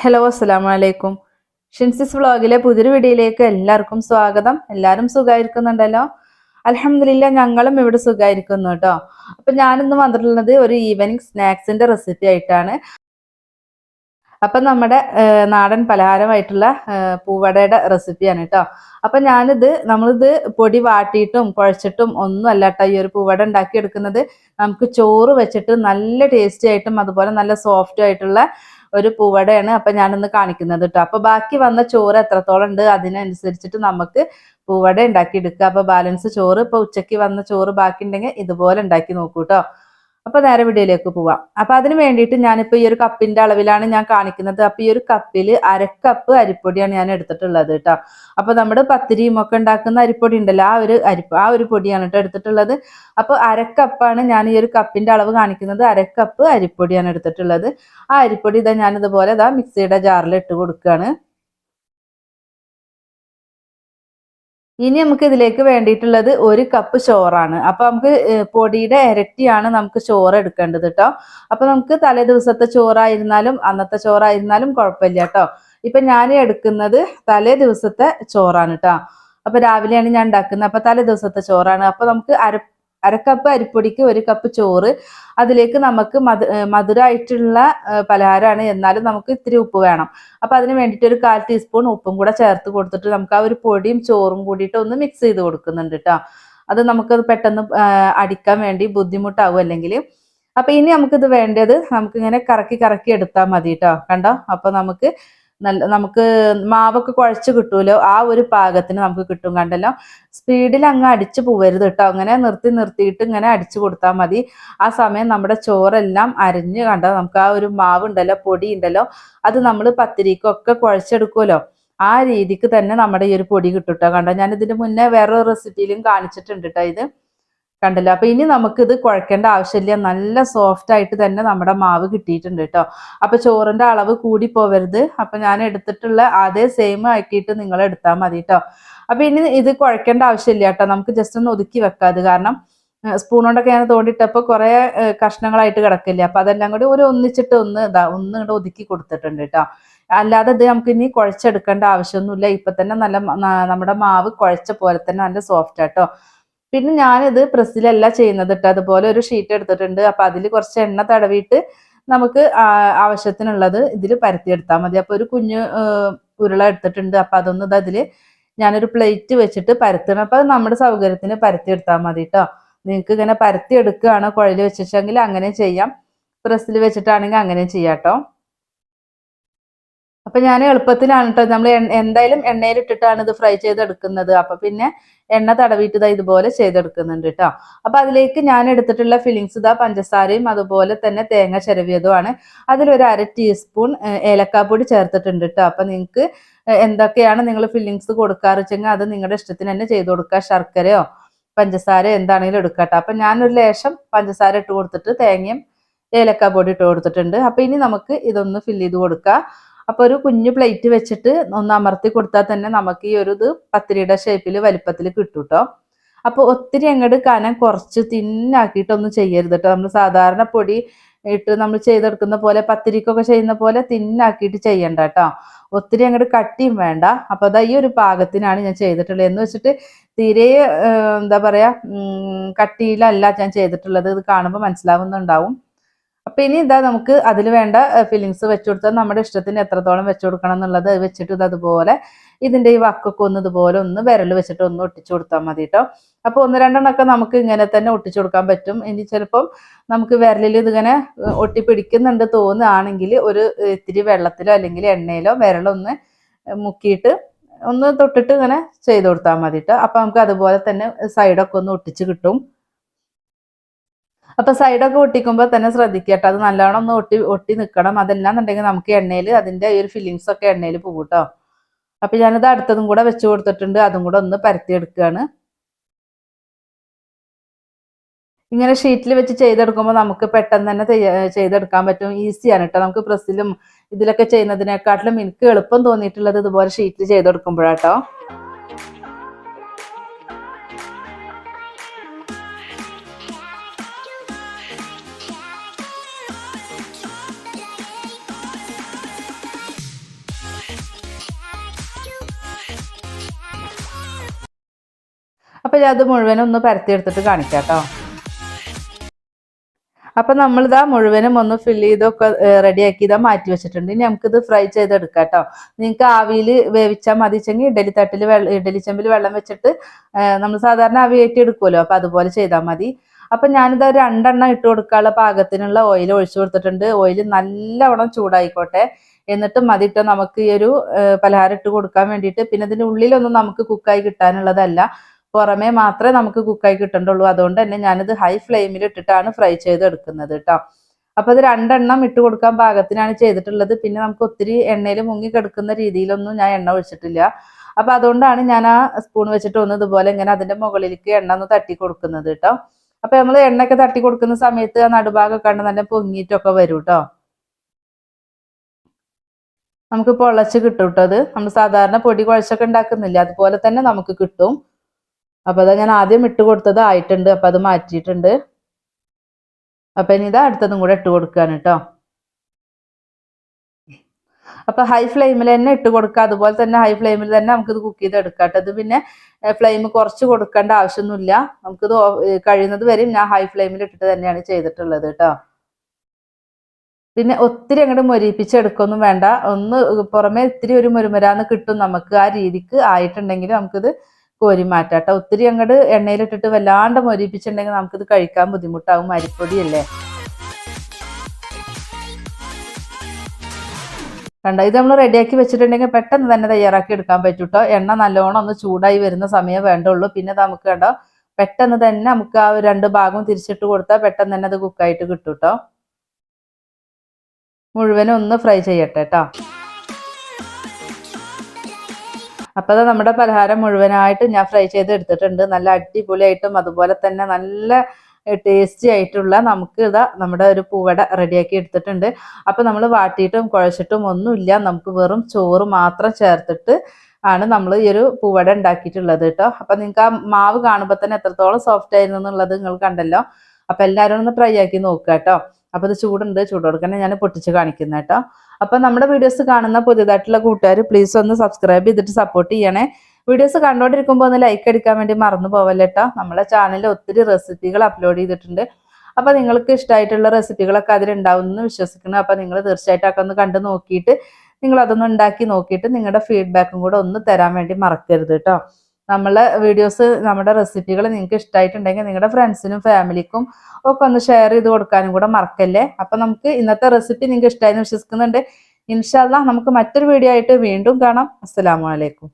Hello അസ്സലാമലൈക്കും ഷിൻസിസ് വ്ളോഗിലെ പുതിയൊരു വീഡിയോയിലേക്ക് എല്ലാവർക്കും സ്വാഗതം. എല്ലാവരും സുഖമായിരിക്കുന്നുണ്ടല്ലോ? അലഹമില്ല ഞങ്ങളും ഇവിടെ സുഖമായിരിക്കുന്നു കേട്ടോ. അപ്പം ഞാനിന്ന് വന്നിട്ടുള്ളത് ഒരു ഈവനിങ് സ്നാക്സിന്റെ റെസിപ്പി ആയിട്ടാണ്. അപ്പം നമ്മുടെ നാടൻ പലഹാരമായിട്ടുള്ള പൂവടയുടെ റെസിപ്പിയാണ് കേട്ടോ. അപ്പം ഞാനിത് നമ്മളിത് പൊടി വാട്ടിയിട്ടും കുഴച്ചിട്ടും ഒന്നും അല്ല കേട്ടോ ഈ ഒരു പൂവട ഉണ്ടാക്കിയെടുക്കുന്നത്. നമുക്ക് ചോറ് വെച്ചിട്ട് നല്ല ടേസ്റ്റി ആയിട്ടും അതുപോലെ നല്ല സോഫ്റ്റ് ആയിട്ടുള്ള ഒരു പൂവടയാണ് അപ്പൊ ഞാനിന്ന് കാണിക്കുന്നത് കേട്ടോ അപ്പൊ ബാക്കി വന്ന ചോറ് എത്രത്തോളം ഉണ്ട് അതിനനുസരിച്ചിട്ട് നമുക്ക് പൂവട ഉണ്ടാക്കി എടുക്കുക അപ്പൊ ബാലൻസ് ചോറ് ഇപ്പൊ ഉച്ചയ്ക്ക് വന്ന ചോറ് ബാക്കി ഉണ്ടെങ്കിൽ ഇതുപോലെ ഉണ്ടാക്കി നോക്കൂ കേട്ടോ അപ്പൊ നേരെ വീഡിയോയിലേക്ക് പോവാം. അപ്പൊ അതിന് വേണ്ടിയിട്ട് ഞാനിപ്പോ ഈ ഒരു കപ്പിന്റെ അളവിലാണ് ഞാൻ കാണിക്കുന്നത്. അപ്പൊ ഈ ഒരു കപ്പിൽ അരക്കപ്പ് അരിപ്പൊടിയാണ് ഞാൻ എടുത്തിട്ടുള്ളത് കേട്ടോ. അപ്പൊ നമ്മുടെ പത്തിരിയും ഒക്കെ ഉണ്ടാക്കുന്ന അരിപ്പൊടി ഉണ്ടല്ലോ ആ ഒരു അരിപ്പ് ആ ഒരു പൊടിയാണ് കേട്ടോ എടുത്തിട്ടുള്ളത്. അപ്പൊ അരക്കപ്പാണ് ഞാൻ ഈ ഒരു കപ്പിന്റെ അളവ് കാണിക്കുന്നത്. അരക്കപ്പ് അരിപ്പൊടിയാണ് എടുത്തിട്ടുള്ളത്. ആ അരിപ്പൊടി ഇതാ ഞാനിതുപോലെ ഇതാ മിക്സിയുടെ ജാറിൽ ഇട്ട് കൊടുക്കുകയാണ് ഇനി നമുക്ക് ഇതിലേക്ക് വേണ്ടിയിട്ടുള്ളത് ഒരു കപ്പ് ചോറാണ്. അപ്പൊ നമുക്ക് പൊടിയുടെ ഇരട്ടിയാണ് നമുക്ക് ചോറ് എടുക്കേണ്ടത് കേട്ടോ അപ്പൊ നമുക്ക് തലേ ദിവസത്തെ ചോറായിരുന്നാലും അന്നത്തെ ചോറായിരുന്നാലും കുഴപ്പമില്ല കേട്ടോ ഇപ്പൊ ഞാൻ എടുക്കുന്നത് തലേ ദിവസത്തെ ചോറാണ് കേട്ടോ അപ്പൊ രാവിലെയാണ് ഞാൻ ഉണ്ടാക്കുന്നത്. അപ്പൊ തലേ ദിവസത്തെ ചോറാണ്. അപ്പൊ നമുക്ക് അര അരക്കപ്പ് അരിപ്പൊടിക്ക് ഒരു കപ്പ് ചോറ്. അതിലേക്ക് നമുക്ക് മധു മധുരമായിട്ടുള്ള പലഹാരമാണ്. എന്നാലും നമുക്ക് ഇത്തിരി ഉപ്പ് വേണം. അപ്പൊ അതിന് വേണ്ടിയിട്ട് ഒരു കാൽ ടീസ്പൂൺ ഉപ്പും കൂടെ ചേർത്ത് കൊടുത്തിട്ട് നമുക്ക് ആ ഒരു പൊടിയും ചോറും കൂടിയിട്ട് ഒന്ന് മിക്സ് ചെയ്ത് കൊടുക്കുന്നുണ്ട് കേട്ടോ അത് നമുക്കത് പെട്ടെന്ന് അടിക്കാൻ വേണ്ടി ബുദ്ധിമുട്ടാവും അല്ലെങ്കിൽ. അപ്പൊ ഇനി നമുക്കിത് വേണ്ടത് നമുക്ക് ഇങ്ങനെ കറക്കി കറക്കി എടുത്താൽ മതി കേട്ടോ കണ്ടോ? അപ്പൊ നമുക്ക് നല്ല നമുക്ക് മാവൊക്കെ കുഴച്ച് കിട്ടുമല്ലോ ആ ഒരു പാകത്തിന് നമുക്ക് കിട്ടും കണ്ടല്ലോ? സ്പീഡിൽ അങ്ങ് അടിച്ചു പോവരുത് കേട്ടോ അങ്ങനെ നിർത്തി നിർത്തിയിട്ട് ഇങ്ങനെ അടിച്ചു കൊടുത്താൽ മതി. ആ സമയം നമ്മുടെ ചോറെല്ലാം അരിഞ്ഞ് കണ്ടോ? നമുക്ക് ആ ഒരു മാവ് ഉണ്ടല്ലോ പൊടി ഉണ്ടല്ലോ അത് നമ്മൾ പത്തിരിക്കൊക്കെ കുഴച്ചെടുക്കുമല്ലോ ആ രീതിക്ക് തന്നെ നമ്മുടെ ഈ ഒരു പൊടി കിട്ടും കേട്ടോ കണ്ടോ? ഞാൻ ഇതിന് മുന്നേ വേറൊരു റെസിപ്പിയിലും കാണിച്ചിട്ടുണ്ട് കേട്ടോ ഇത്. കണ്ടല്ലോ. അപ്പൊ ഇനി നമുക്ക് ഇത് കുഴക്കേണ്ട ആവശ്യമില്ല. നല്ല സോഫ്റ്റ് ആയിട്ട് തന്നെ നമ്മുടെ മാവ് കിട്ടിയിട്ടുണ്ട് കേട്ടോ അപ്പൊ ചോറിന്റെ അളവ് കൂടി പോവരുത് അപ്പൊ ഞാൻ എടുത്തിട്ടുള്ള അതേ സെയിം ആക്കിയിട്ട് നിങ്ങൾ എടുത്താൽ മതി കേട്ടോ അപ്പൊ ഇനി ഇത് കുഴക്കേണ്ട ആവശ്യമില്ല കേട്ടോ നമുക്ക് ജസ്റ്റ് ഒന്ന് ഒതുക്കി വെക്കാം. അത് കാരണം സ്പൂൺ കൊണ്ടൊക്കെ ഞാൻ തോണ്ടിട്ടപ്പോൾ കുറെ കഷ്ണങ്ങളായിട്ട് കിടക്കില്ലേ? അപ്പൊ അതെല്ലാം കൂടി ഒരു ഒന്നിച്ചിട്ട് ഒന്ന് ഇതാ ഒന്ന് ഇങ്ങോട്ട് ഒതുക്കി കൊടുത്തിട്ടുണ്ട് കേട്ടോ അല്ലാതെ ഇത് നമുക്ക് ഇനി കുഴച്ചെടുക്കേണ്ട ആവശ്യമൊന്നുമില്ല. ഇപ്പൊ തന്നെ നല്ല നമ്മുടെ മാവ് കുഴച്ച പോലെ തന്നെ നല്ല സോഫ്റ്റ് ആട്ടോ പിന്നെ ഞാനിത് പ്രസ്സിലല്ല ചെയ്യുന്നത് കേട്ടോ അതുപോലെ ഒരു ഷീറ്റ് എടുത്തിട്ടുണ്ട്. അപ്പൊ അതിൽ കുറച്ച് എണ്ണ തടവിയിട്ട് നമുക്ക് ആവശ്യത്തിനുള്ളത് ഇതിൽ പരത്തിയെടുത്താൽ മതി. അപ്പൊ ഒരു കുഞ്ഞ് ഉരുള എടുത്തിട്ടുണ്ട്. അപ്പൊ അതൊന്നും ഇത് അതിൽ ഞാനൊരു പ്ലേറ്റ് വെച്ചിട്ട് പരത്തണം. അപ്പൊ നമ്മുടെ സൗകര്യത്തിന് പരത്തിയെടുത്താൽ മതി കേട്ടോ നിങ്ങൾക്ക് ഇങ്ങനെ പരത്തി എടുക്കുകയാണ് കുഴൽ വെച്ചിട്ടെങ്കിൽ അങ്ങനെ ചെയ്യാം. പ്രസ്സിൽ വെച്ചിട്ടാണെങ്കിൽ അങ്ങനെ ചെയ്യാം കേട്ടോ അപ്പൊ ഞാൻ എളുപ്പത്തിലാണ് കേട്ടോ നമ്മൾ എന്തായാലും എണ്ണയിലിട്ടിട്ടാണ് ഇത് ഫ്രൈ ചെയ്തെടുക്കുന്നത്. അപ്പൊ പിന്നെ എണ്ണ തടവിയിട്ട് ഇതാ ഇതുപോലെ ചെയ്തെടുക്കുന്നുണ്ട് കേട്ടോ അപ്പൊ അതിലേക്ക് ഞാൻ എടുത്തിട്ടുള്ള ഫില്ലിങ്സ് ഇതാ പഞ്ചസാരയും അതുപോലെ തന്നെ തേങ്ങ ചിരവിയതുമാണ്. അതിലൊരു അര ടീസ്പൂൺ ഏലക്കാപ്പൊടി ചേർത്തിട്ടുണ്ട് കേട്ടോ അപ്പൊ നിങ്ങൾക്ക് എന്തൊക്കെയാണ് നിങ്ങൾ ഫില്ലിങ്സ് കൊടുക്കാറ് വെച്ചെങ്കിൽ അത് നിങ്ങളുടെ ഇഷ്ടത്തിന് തന്നെ ചെയ്ത് കൊടുക്കുക. ശർക്കരയോ പഞ്ചസാര എന്താണെങ്കിലും എടുക്കുക കേട്ടോ അപ്പൊ ഞാനൊരു ലേശം പഞ്ചസാര ഇട്ട് കൊടുത്തിട്ട് തേങ്ങയും ഏലക്കാപ്പൊടി ഇട്ട് കൊടുത്തിട്ടുണ്ട്. അപ്പൊ ഇനി നമുക്ക് ഇതൊന്ന് ഫില്ല് ചെയ്ത് കൊടുക്കാം. അപ്പൊ ഒരു കുഞ്ഞു പ്ലേറ്റ് വെച്ചിട്ട് ഒന്ന് അമർത്തി കൊടുത്താൽ തന്നെ നമുക്ക് ഈ ഒരു ഇത് പത്തിരിയുടെ ഷേപ്പിൽ വലിപ്പത്തിൽ കിട്ടും കേട്ടോ അപ്പൊ ഒത്തിരി അങ്ങോട്ട് കനം കുറച്ച് തിന്നാക്കിയിട്ടൊന്നും ചെയ്യരുത് കേട്ടോ നമ്മൾ സാധാരണ പൊടി ഇട്ട് നമ്മൾ ചെയ്തെടുക്കുന്ന പോലെ പത്തിരിക്കൊക്കെ ചെയ്യുന്ന പോലെ തിന്നാക്കിയിട്ട് ചെയ്യണ്ട കേട്ടോ ഒത്തിരി അങ്ങോട്ട് കട്ടിയും വേണ്ട. അപ്പോൾ അതാ ഈ ഒരു പാകത്തിനാണ് ഞാൻ ചെയ്തിട്ടുള്ളത്. എന്ന് വെച്ചിട്ട് തീരെ എന്താ പറയാ ഉം, കട്ടിയിലല്ല ഞാൻ ചെയ്തിട്ടുള്ളത്. ഇത് കാണുമ്പോൾ മനസ്സിലാവുന്നുണ്ടാവും. അപ്പൊ ഇനി ഇതാ നമുക്ക് അതിൽ വേണ്ട ഫില്ലിങ്സ് വെച്ചു കൊടുത്താൽ നമ്മുടെ ഇഷ്ടത്തിന് എത്രത്തോളം വെച്ചു കൊടുക്കണം എന്നുള്ളത് വെച്ചിട്ട് ഇത് അതുപോലെ ഇതിന്റെ ഈ വക്കൊക്കെ ഒന്ന് ഇതുപോലെ ഒന്ന് വിരൽ വെച്ചിട്ട് ഒന്ന് ഒട്ടിച്ചു കൊടുത്താൽ മതി കേട്ടോ അപ്പോൾ ഒന്ന് രണ്ടെണ്ണമൊക്കെ നമുക്ക് ഇങ്ങനെ തന്നെ ഒട്ടിച്ചു കൊടുക്കാൻ പറ്റും. ഇനി ചിലപ്പം നമുക്ക് വിരലിൽ ഇതിങ്ങനെ ഒട്ടി പിടിക്കുന്നുണ്ട് തോന്നുകയാണെങ്കിൽ ഒരു ഇത്തിരി വെള്ളത്തിലോ അല്ലെങ്കിൽ എണ്ണയിലോ വിരലൊന്ന് മുക്കിയിട്ട് ഒന്ന് തൊട്ടിട്ട് ഇങ്ങനെ ചെയ്ത് കൊടുത്താൽ മതി കേട്ടോ അപ്പൊ നമുക്ക് അതുപോലെ തന്നെ സൈഡൊക്കെ ഒന്ന് ഒട്ടിച്ച് കിട്ടും. അപ്പൊ സൈഡൊക്കെ ഒട്ടിക്കുമ്പോൾ തന്നെ ശ്രദ്ധിക്കട്ടോ അത് നല്ലോണം ഒന്ന് ഒട്ടി ഒട്ടി നിൽക്കണം അതല്ലാന്നുണ്ടെങ്കിൽ നമുക്ക് എണ്ണയിൽ അതിന്റെ ഈ ഒരു ഫില്ലിങ്സ് ഒക്കെ എണ്ണയിൽ പോകും കേട്ടോ. അപ്പൊ ഞാനത് അടുത്തതും കൂടെ വെച്ച് കൊടുത്തിട്ടുണ്ട്. അതും കൂടെ ഒന്ന് പരത്തി എടുക്കുകയാണ് ഇങ്ങനെ ഷീറ്റിൽ വെച്ച് ചെയ്തെടുക്കുമ്പോൾ നമുക്ക് പെട്ടെന്ന് തന്നെ ചെയ്തെടുക്കാൻ പറ്റും. ഈസിയാണ് കേട്ടോ. നമുക്ക് പ്രസ്സിലും ഇതിലൊക്കെ ചെയ്യുന്നതിനെക്കാട്ടിലും എനിക്ക് എളുപ്പം തോന്നിയിട്ടുള്ളത് ഇതുപോലെ ഷീറ്റിൽ ചെയ്തെടുക്കുമ്പോഴാട്ടോ അപ്പോൾ ഞാൻ അത് മുഴുവനും ഒന്ന് പരത്തിയെടുത്തിട്ട് കാണിക്കാം കേട്ടോ അപ്പം നമ്മളിതാ മുഴുവനും ഒന്ന് ഫില്ല് ചെയ്തൊക്കെ റെഡിയാക്കി ഇതാ മാറ്റി വെച്ചിട്ടുണ്ട്. ഇനി നമുക്കിത് ഫ്രൈ ചെയ്തെടുക്കാം കേട്ടോ നിങ്ങൾക്ക് ആവിയിൽ വേവിച്ചാൽ മതിച്ചെങ്കിൽ ഇഡലി തട്ടിൽ വെള്ളം ഇഡലി ചെമ്പിൽ വെള്ളം വെച്ചിട്ട് നമ്മൾ സാധാരണ ആവി കയറ്റി എടുക്കുമല്ലോ അപ്പം അതുപോലെ ചെയ്താൽ മതി. അപ്പം ഞാനിത് രണ്ടെണ്ണം ഇട്ട് കൊടുക്കാനുള്ള പാകത്തിനുള്ള ഓയിൽ ഒഴിച്ചു കൊടുത്തിട്ടുണ്ട്. ഓയിൽ നല്ലവണ്ണം ചൂടായിക്കോട്ടെ. എന്നിട്ട് മതിട്ടോ നമുക്ക് ഈ ഒരു പലഹാരം ഇട്ട് കൊടുക്കാൻ വേണ്ടിയിട്ട്. പിന്നെ ഇതിന്റെ ഉള്ളിലൊന്നും നമുക്ക് കുക്കായി കിട്ടാനുള്ളതല്ല. പുറമേ മാത്രമേ നമുക്ക് കുക്കായി കിട്ടണ്ടുള്ളൂ. അതുകൊണ്ട് തന്നെ ഞാനിത് ഹൈ ഫ്ലെയിമിൽ ഇട്ടിട്ടാണ് ഫ്രൈ ചെയ്തെടുക്കുന്നത് കേട്ടോ അപ്പോൾ അത് രണ്ടെണ്ണം ഇട്ട് കൊടുക്കാൻ പാകത്തിനാണ് ചെയ്തിട്ടുള്ളത്. പിന്നെ നമുക്ക് ഒത്തിരി എണ്ണയിൽ മുങ്ങി കിടക്കുന്ന രീതിയിലൊന്നും ഞാൻ എണ്ണ ഒഴിച്ചിട്ടില്ല. അപ്പോൾ അതുകൊണ്ടാണ് ഞാൻ ആ സ്പൂൺ വെച്ചിട്ട് ഒന്ന് ഇതുപോലെ ഇങ്ങനെ അതിന്റെ മുകളിലേക്ക് എണ്ണ ഒന്ന് തട്ടി കൊടുക്കുന്നത് കേട്ടോ അപ്പോൾ നമ്മൾ എണ്ണയൊക്കെ തട്ടി കൊടുക്കുന്ന സമയത്ത് ആ നടുഭാഗമൊക്കെ കണ്ട് നല്ല പൊങ്ങിയിട്ടൊക്കെ വരും കേട്ടോ നമുക്ക് പൊളച്ച് കിട്ടും കേട്ടോ അത്. നമ്മൾ സാധാരണ പൊടി കുഴച്ചൊക്കെ ഉണ്ടാക്കുന്നില്ല? അതുപോലെ തന്നെ നമുക്ക് കിട്ടും. അപ്പോൾ അതാ ഞാൻ ആദ്യം ഇട്ട് കൊടുത്തത് ആയിട്ടുണ്ട് അപ്പോൾ അത് മാറ്റിയിട്ടുണ്ട്. അപ്പം ഇനി ഇതാ അടുത്തതും കൂടെ ഇട്ട് കൊടുക്കുകയാണ് കേട്ടോ അപ്പൊ ഹൈ ഫ്ലെയിമിൽ തന്നെ ഇട്ട് കൊടുക്കുക അതുപോലെ തന്നെ ഹൈ ഫ്ലെയിമിൽ തന്നെ നമുക്കിത് കുക്ക് ചെയ്ത് എടുക്കാം കേട്ടോ ഇത് പിന്നെ ഫ്ലെയിം കുറച്ച് കൊടുക്കേണ്ട ആവശ്യമൊന്നുമില്ല. നമുക്കിത് കഴിയുന്നത് വരെയും ഞാൻ ഹൈ ഫ്ലെയിമിൽ ഇട്ടിട്ട് തന്നെയാണ് ചെയ്തിട്ടുള്ളത് കേട്ടോ പിന്നെ ഒത്തിരി അങ്ങോട്ട് മൊരിപ്പിച്ചെടുക്കൊന്നും വേണ്ട. ഒന്ന് പുറമെ ഇത്തിരി ഒരു മുരുമരാന്ന് കിട്ടും നമുക്ക് ആ രീതിക്ക് ആയിട്ടുണ്ടെങ്കിൽ നമുക്കിത് കോരി മാറ്റാട്ടോ ഒത്തിരി അങ്ങോട്ട് എണ്ണയിലിട്ടിട്ട് വല്ലാണ്ട് മൊരിപ്പിച്ചിട്ടുണ്ടെങ്കിൽ നമുക്കിത് കഴിക്കാൻ ബുദ്ധിമുട്ടാവും. അരിപ്പൊടിയല്ലേ? കണ്ട? ഇത് നമ്മൾ റെഡിയാക്കി വെച്ചിട്ടുണ്ടെങ്കിൽ പെട്ടെന്ന് തന്നെ തയ്യാറാക്കി എടുക്കാൻ പറ്റും കേട്ടോ എണ്ണ നല്ലോണം ഒന്ന് ചൂടായി വരുന്ന സമയം വേണ്ടുള്ളൂ. പിന്നെ നമുക്ക് കണ്ടോ? പെട്ടെന്ന് തന്നെ നമുക്ക് ആ രണ്ട് ഭാഗവും തിരിച്ചിട്ട് കൊടുത്താൽ പെട്ടെന്ന് തന്നെ അത് കുക്കായിട്ട് കിട്ടും കേട്ടോ മുഴുവനും ഒന്ന് ഫ്രൈ ചെയ്യട്ടെ കേട്ടോ അപ്പോൾ അത് നമ്മുടെ പലഹാരം മുഴുവനായിട്ട് ഞാൻ ഫ്രൈ ചെയ്ത് എടുത്തിട്ടുണ്ട് നല്ല അടിപൊളിയായിട്ടും അതുപോലെ തന്നെ നല്ല ടേസ്റ്റി ആയിട്ടുള്ള നമുക്ക് ഇതാ നമ്മുടെ ഒരു പൂവട റെഡിയാക്കി എടുത്തിട്ടുണ്ട്. അപ്പോൾ നമ്മൾ വാട്ടിയിട്ടും കുഴച്ചിട്ടും ഒന്നുമില്ല. നമുക്ക് വെറും ചോറ് മാത്രം ചേർത്തിട്ട് ആണ് നമ്മൾ ഈ ഒരു പൂവട ഉണ്ടാക്കിയിട്ടുള്ളത് കേട്ടോ. അപ്പം നിങ്ങൾക്ക് ആ മാവ് കാണുമ്പോൾ തന്നെ എത്രത്തോളം സോഫ്റ്റ് ആയിരുന്നു എന്നുള്ളത് നിങ്ങൾ കണ്ടല്ലോ. അപ്പം എല്ലാവരും ഒന്ന് ട്രൈ ആക്കി നോക്കുക കേട്ടോ അപ്പോൾ ഇത് ചൂടുണ്ട് ചൂട് കൊടുക്കണേ ഞാൻ പൊട്ടിച്ച് കാണിക്കുന്നത് കേട്ടോ. അപ്പൊ നമ്മുടെ വീഡിയോസ് കാണുന്ന പുതിയതായിട്ടുള്ള കൂട്ടുകാർ പ്ലീസ് ഒന്ന് സബ്സ്ക്രൈബ് ചെയ്തിട്ട് സപ്പോർട്ട് ചെയ്യണേ. വീഡിയോസ് കണ്ടോണ്ടിരിക്കുമ്പോൾ ഒന്ന് ലൈക്ക് അടിക്കാൻ വേണ്ടി മറന്നു പോവല്ലേട്ടോ നമ്മളെ ചാനലിൽ ഒത്തിരി റെസിപ്പികൾ അപ്ലോഡ് ചെയ്തിട്ടുണ്ട്. അപ്പോൾ നിങ്ങൾക്ക് ഇഷ്ടമായിട്ടുള്ള റെസിപ്പികളൊക്കെ അതിലുണ്ടാവും എന്ന് വിശ്വസിക്കുന്നു. അപ്പോൾ നിങ്ങൾ തീർച്ചയായിട്ടും ഒക്കെ ഒന്ന് കണ്ടു നോക്കിയിട്ട് നിങ്ങൾ അതൊന്ന് ഉണ്ടാക്കി നോക്കിയിട്ട് നിങ്ങളുടെ ഫീഡ്ബാക്കും കൂടെ ഒന്ന് തരാൻ വേണ്ടി മറക്കരുത് കേട്ടോ നമ്മളെ വീഡിയോസ് നമ്മുടെ റെസിപ്പികൾ നിങ്ങൾക്ക് ഇഷ്ടമായിട്ടുണ്ടെങ്കിൽ നിങ്ങളുടെ ഫ്രണ്ട്സിനും ഫാമിലിക്കും ഒക്കെ ഒന്ന് ഷെയർ ചെയ്ത് കൊടുക്കാനും കൂടെ മറക്കല്ലേ? അപ്പൊ നമുക്ക് ഇന്നത്തെ റെസിപ്പി നിങ്ങൾക്ക് ഇഷ്ടമായെന്ന് വിശ്വസിക്കുന്നുണ്ട്. ഇൻഷാല്ല നമുക്ക് മറ്റൊരു വീഡിയോ ആയിട്ട് വീണ്ടും കാണാം. അസ്സലാമലൈക്കും